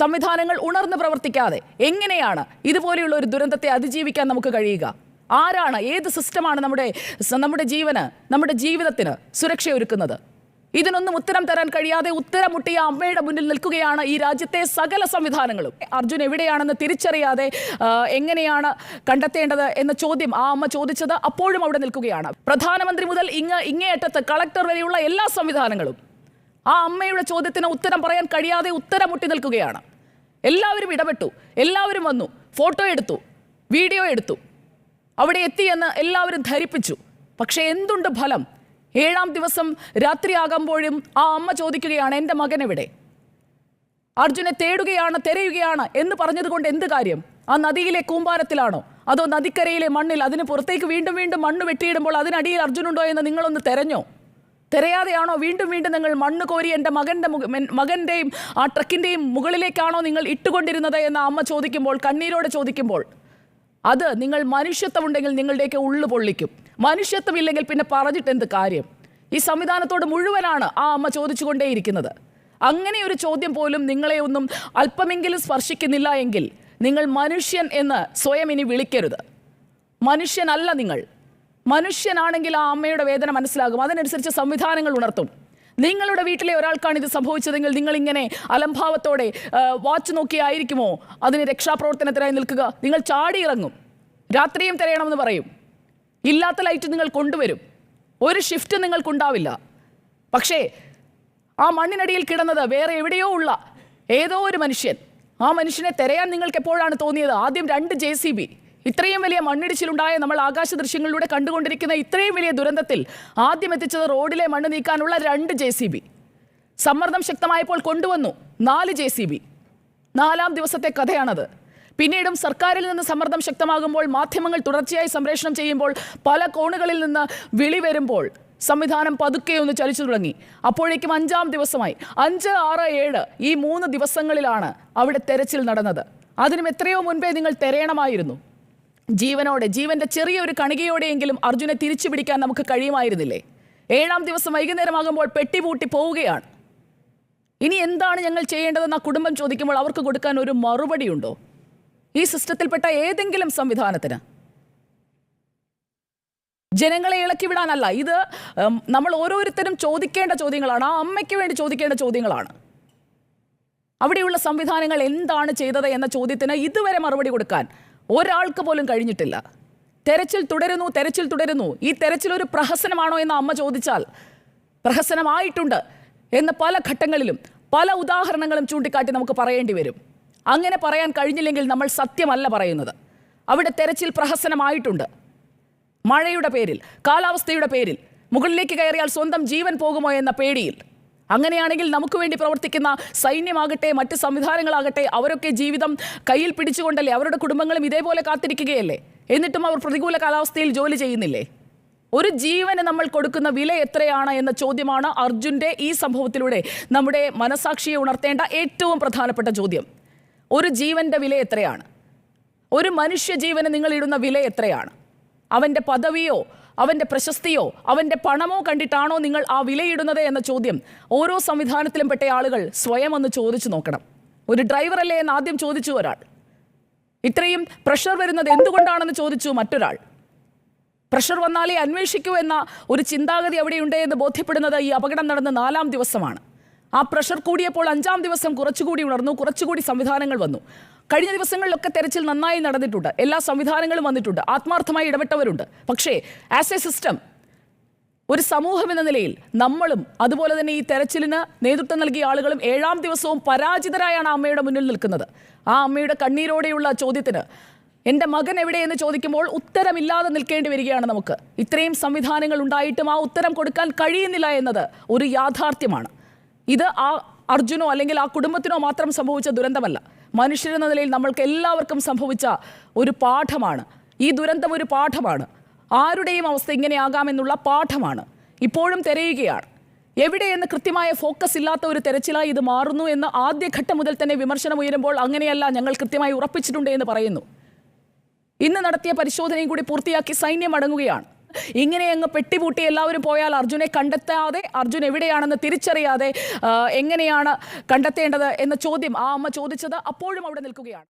സംവിധാനങ്ങൾ ഉണർന്ന് പ്രവർത്തിക്കാതെ എങ്ങനെയാണ് ഇതുപോലെയുള്ള ഒരു ദുരന്തത്തെ അതിജീവിക്കാൻ നമുക്ക് കഴിയുക? ആരാണ് ഏത് സിസ്റ്റമാണ് നമ്മുടെ നമ്മുടെ ജീവന് നമ്മുടെ ജീവിതത്തിന് സുരക്ഷയൊരുക്കുന്നത് ഇതിനൊന്നും ഉത്തരം തരാൻ കഴിയാതെ ഉത്തരം മുട്ടിയ അമ്മയുടെ മുന്നിൽ നിൽക്കുകയാണ് ഈ രാജ്യത്തെ സകല സംവിധാനങ്ങളും. അർജുൻ എവിടെയാണെന്ന് തിരിച്ചറിയാതെ എങ്ങനെയാണ് കണ്ടെത്തേണ്ടത് എന്ന ചോദ്യം ആ അമ്മ ചോദിച്ചത് അപ്പോഴും അവിടെ നിൽക്കുകയാണ്. പ്രധാനമന്ത്രി മുതൽ ഇങ്ങ് ഇങ്ങേയറ്റത്ത് കളക്ടർ വരെയുള്ള എല്ലാ സംവിധാനങ്ങളും ആ അമ്മയുടെ ചോദ്യത്തിന് ഉത്തരം പറയാൻ കഴിയാതെ ഉത്തരം മുട്ടി നിൽക്കുകയാണ്. എല്ലാവരും ഇടപെട്ടു. എല്ലാവരും വന്നു. ഫോട്ടോ എടുത്തു. വീഡിയോ എടുത്തു. അവിടെ എത്തിയെന്ന് എല്ലാവരും ധരിപ്പിച്ചു. പക്ഷേ എന്തുണ്ട് ഫലം? ഏഴാം ദിവസം രാത്രിയാകുമ്പോഴും ആ അമ്മ ചോദിക്കുകയാണ് എന്റെ മകൻ എവിടെ? അർജുനെ തേടുകയാണ് തിരയുകയാണ് എന്ന് പറഞ്ഞതുകൊണ്ട് എന്ത് കാര്യം? ആ നദിയിലെ കൂമ്പാരത്തിലാണോ? അതോ നദിക്കരയിലെ മണ്ണിൽ അതിന് പുറത്തേക്ക് വീണ്ടും വീണ്ടും മണ്ണ് വെട്ടിയിടുമ്പോൾ അതിനടിയിൽ അർജുനുണ്ടോ എന്ന് നിങ്ങളൊന്ന് തെരഞ്ഞോ? തിരയാതെയാണോ വീണ്ടും വീണ്ടും നിങ്ങൾ മണ്ണ് കോരി എന്റെ മകന്റെ മകന്റെയും ആ ട്രക്കിന്റെയും മുകളിലേക്കാണോ നിങ്ങൾ ഇട്ടുകൊണ്ടിരുന്നത് എന്ന് അമ്മ ചോദിക്കുമ്പോൾ കണ്ണീരോടെ ചോദിക്കുമ്പോൾ അത് നിങ്ങൾ മനുഷ്യത്വമുണ്ടെങ്കിൽ നിങ്ങളുടെയൊക്കെ ഉള്ളു പൊള്ളിക്കും. മനുഷ്യത്വമില്ലെങ്കിൽ പിന്നെ പറഞ്ഞിട്ട് എന്ത് കാര്യം? ഈ സംവിധാനത്തോട് മുഴുവനാണ് ആ അമ്മ ചോദിച്ചുകൊണ്ടേയിരിക്കുന്നത്. അങ്ങനെ ഒരു ചോദ്യം പോലും നിങ്ങളെ ഒന്നും അല്പമെങ്കിലും സ്പർശിക്കുന്നില്ല എങ്കിൽ നിങ്ങൾ മനുഷ്യൻ എന്ന് സ്വയം ഇനി വിളിക്കരുത്. മനുഷ്യനല്ല നിങ്ങൾ. മനുഷ്യനാണെങ്കിൽ ആ അമ്മയുടെ വേദന മനസ്സിലാകും. അതിനനുസരിച്ച് സംവിധാനങ്ങൾ ഉണർത്തും. നിങ്ങളുടെ വീട്ടിലെ ഒരാൾക്കാണ് ഇത് സംഭവിച്ചതെങ്കിൽ നിങ്ങൾ ഇങ്ങനെ അലംഭാവത്തോടെ വാച്ച് നോക്കിയായിരിക്കുമോ അതിന് രക്ഷാപ്രവർത്തനത്തിനായി നിൽക്കുക. നിങ്ങൾ ചാടിയിറങ്ങും രാത്രിയും തിരയണമെന്ന് പറയും. ഇല്ലാത്ത ലൈറ്റ് നിങ്ങൾ കൊണ്ടുവരും. ഒരു ഷിഫ്റ്റ് നിങ്ങൾക്കുണ്ടാവില്ല. പക്ഷേ ആ മണ്ണിനടിയിൽ കിടന്നത് വേറെ എവിടെയോ ഉള്ള ഏതോ ഒരു മനുഷ്യൻ. ആ മനുഷ്യനെ തിരയാൻ നിങ്ങൾക്ക് എപ്പോഴാണ് തോന്നിയത്? ആദ്യം രണ്ട് ജെ സി ബി ഇത്രയും വലിയ മണ്ണിടിച്ചിലുണ്ടായ നമ്മൾ ആകാശ ദൃശ്യങ്ങളിലൂടെ കണ്ടുകൊണ്ടിരിക്കുന്ന ഇത്രയും വലിയ ദുരന്തത്തിൽ ആദ്യം എത്തിച്ചത് റോഡിലെ മണ്ണ് നീക്കാനുള്ള രണ്ട് ജെ സി ബി. സമ്മർദ്ദം ശക്തമായപ്പോൾ കൊണ്ടുവന്നു നാല് ജെ സി ബി. നാലാം ദിവസത്തെ കഥയാണത്. പിന്നീടും സർക്കാരിൽ നിന്ന് സമ്മർദ്ദം ശക്തമാകുമ്പോൾ മാധ്യമങ്ങൾ തുടർച്ചയായി സംപ്രേഷണം ചെയ്യുമ്പോൾ പല കോണുകളിൽ നിന്ന് വിളി വരുമ്പോൾ സംവിധാനം പതുക്കെ ഒന്ന് ചലിച്ചു തുടങ്ങി. അപ്പോഴേക്കും അഞ്ചാം ദിവസമായി. അഞ്ച് ആറ് ഏഴ് ഈ മൂന്ന് ദിവസങ്ങളിലാണ് അവിടെ തെരച്ചിൽ നടന്നത്. അതിനും എത്രയോ മുൻപേ നിങ്ങൾ തെരയണമായിരുന്നു. ജീവനോടെ ജീവന്റെ ചെറിയൊരു കണികയോടെയെങ്കിലും അർജുനെ തിരിച്ചു പിടിക്കാൻ നമുക്ക് കഴിയുമായിരുന്നില്ലേ? ഏഴാം ദിവസം വൈകുന്നേരമാകുമ്പോൾ പെട്ടി പൂട്ടി പോവുകയാണ്. ഇനി എന്താണ് ഞങ്ങൾ ചെയ്യേണ്ടതെന്ന് ആ കുടുംബം ചോദിക്കുമ്പോൾ അവർക്ക് കൊടുക്കാൻ ഒരു മറുപടിയുണ്ടോ? ഈ സിസ്റ്റത്തിൽപ്പെട്ട ഏതെങ്കിലും സംവിധാനത്തിന്? ജനങ്ങളെ ഇളക്കി വിടാനല്ല ഇത് നമ്മൾ ഓരോരുത്തരും ചോദിക്കേണ്ട ചോദ്യങ്ങളാണ് ആ അമ്മയ്ക്ക് വേണ്ടി ചോദിക്കേണ്ട ചോദ്യങ്ങളാണ്. അവിടെയുള്ള സംവിധാനങ്ങൾ എന്താണ് ചെയ്തത് എന്ന ചോദ്യത്തിന് ഇതുവരെ മറുപടി കൊടുക്കാൻ ഒരാൾക്ക് പോലും കഴിഞ്ഞിട്ടില്ല. തെരച്ചിൽ തുടരുന്നു തെരച്ചിൽ തുടരുന്നു. ഈ തെരച്ചിൽ ഒരു പ്രഹസനമാണോ എന്ന് അമ്മ ചോദിച്ചാൽ പ്രഹസനമായിട്ടുണ്ട് എന്ന് പല ഘട്ടങ്ങളിലും പല ഉദാഹരണങ്ങളും ചൂണ്ടിക്കാട്ടി നമുക്ക് പറയേണ്ടി വരും. അങ്ങനെ പറയാൻ കഴിഞ്ഞില്ലെങ്കിൽ നമ്മൾ സത്യമല്ല പറയുന്നത്. അവിടെ തെരച്ചിൽ പ്രഹസനമായിട്ടുണ്ട്. മഴയുടെ പേരിൽ കാലാവസ്ഥയുടെ പേരിൽ മുകളിലേക്ക് കയറിയാൽ സ്വന്തം ജീവൻ പോകുമോ എന്ന പേടിയിൽ അങ്ങനെയാണെങ്കിൽ നമുക്ക് വേണ്ടി പ്രവർത്തിക്കുന്ന സൈന്യമാകട്ടെ മറ്റ് സംവിധാനങ്ങളാകട്ടെ അവരൊക്കെ ജീവിതം കയ്യിൽ പിടിച്ചുകൊണ്ടല്ലേ അവരുടെ കുടുംബങ്ങളും ഇതേപോലെ കാത്തിരിക്കുകയല്ലേ? എന്നിട്ടും അവർ പ്രതികൂല കാലാവസ്ഥയിൽ ജോലി ചെയ്യുന്നില്ലേ? ഒരു ജീവന് നമ്മൾ കൊടുക്കുന്ന വില എത്രയാണ് എന്ന ചോദ്യമാണ് അർജുന്റെ ഈ സംഭവത്തിലൂടെ നമ്മുടെ മനസാക്ഷിയെ ഉണർത്തേണ്ട ഏറ്റവും പ്രധാനപ്പെട്ട ചോദ്യം. ഒരു ജീവന്റെ വില എത്രയാണ്? ഒരു മനുഷ്യജീവന് നിങ്ങൾ ഇടുന്ന വില എത്രയാണ്? അവന്റെ പദവിയോ അവന്റെ പ്രശസ്തിയോ അവന്റെ പണമോ കണ്ടിട്ടാണോ നിങ്ങൾ ആ വിലയിടുന്നത് എന്ന ചോദ്യം ഓരോ സംവിധാനത്തിലും പെട്ട ആളുകൾ സ്വയം ഒന്ന് ചോദിച്ചു നോക്കണം. ഒരു ഡ്രൈവറല്ലേ എന്ന് ആദ്യം ചോദിച്ചു ഒരാൾ. ഇത്രയും പ്രഷർ വരുന്നത് എന്തുകൊണ്ടാണെന്ന് ചോദിച്ചു മറ്റൊരാൾ. പ്രഷർ വന്നാലേ അന്വേഷിക്കൂ എന്ന ഒരു ചിന്താഗതി അവിടെയുണ്ട് എന്ന് ബോധ്യപ്പെടുന്നത് ഈ അപകടം നടന്ന നാലാം ദിവസമാണ്. ആ പ്രഷർ കൂടിയപ്പോൾ അഞ്ചാം ദിവസം കുറച്ചുകൂടി ഉണർന്നു കുറച്ചുകൂടി സംവിധാനങ്ങൾ വന്നു. കഴിഞ്ഞ ദിവസങ്ങളിലൊക്കെ തെരച്ചിൽ നന്നായി നടന്നിട്ടുണ്ട്. എല്ലാ സംവിധാനങ്ങളും വന്നിട്ടുണ്ട്. ആത്മാർത്ഥമായി ഇടപെട്ടവരുണ്ട്. പക്ഷേ ആസ് എ സിസ്റ്റം ഒരു സമൂഹം എന്ന നിലയിൽ നമ്മളും അതുപോലെ തന്നെ ഈ തെരച്ചിലിന് നേതൃത്വം നൽകിയ ആളുകളും ഏഴാം ദിവസവും പരാജിതരായാണ് അമ്മയുടെ മുന്നിൽ നിൽക്കുന്നത്. ആ അമ്മയുടെ കണ്ണീരോടെയുള്ള ചോദ്യത്തിന് എന്റെ മകൻ എവിടെയെന്ന് ചോദിക്കുമ്പോൾ ഉത്തരമില്ലാതെ നിൽക്കേണ്ടി വരികയാണ് നമുക്ക്. ഇത്രയും സംവിധാനങ്ങൾ ഉണ്ടായിട്ടും ആ ഉത്തരം കൊടുക്കാൻ കഴിയുന്നില്ല എന്നത് ഒരു യാഥാർത്ഥ്യമാണ്. ഇത് ആ അർജുനോ അല്ലെങ്കിൽ ആ കുടുംബത്തിനോ മാത്രം സംഭവിച്ച ദുരന്തമല്ല. മനുഷ്യരെന്ന നിലയിൽ നമ്മൾക്ക് എല്ലാവർക്കും സംഭവിച്ച ഒരു പാഠമാണ്. ഈ ദുരന്തം ഒരു പാഠമാണ്. ആരുടെയും അവസ്ഥ ഇങ്ങനെയാകാമെന്നുള്ള പാഠമാണ്. ഇപ്പോഴും തിരയുകയാണ്. എവിടെയെന്ന് കൃത്യമായ ഫോക്കസ് ഇല്ലാത്ത ഒരു തെരച്ചിലായി ഇത് മാറുന്നു എന്ന് ആദ്യഘട്ടം മുതൽ തന്നെ വിമർശനം ഉയരുമ്പോൾ അങ്ങനെയല്ല ഞങ്ങൾ കൃത്യമായി ഉറപ്പിച്ചിട്ടുണ്ട് എന്ന് പറയുന്നു. ഇന്ന് നടത്തിയ പരിശോധനയും കൂടി പൂർത്തിയാക്കി സൈന്യം മടങ്ങുകയാണ് ഇങ്ങനെ അങ്ങ് പെട്ടിപൂട്ടി എല്ലാവരും പോയാൽ അർജുനെ കണ്ടെത്താതെ അർജുൻ എവിടെയാണെന്ന് തിരിച്ചറിയാതെ എങ്ങനെയാണ് കണ്ടെത്തേണ്ടത് എന്ന ചോദ്യം ആ അമ്മ ചോദിച്ചത്. അപ്പോഴും അവിടെ നിൽക്കുകയാണ്.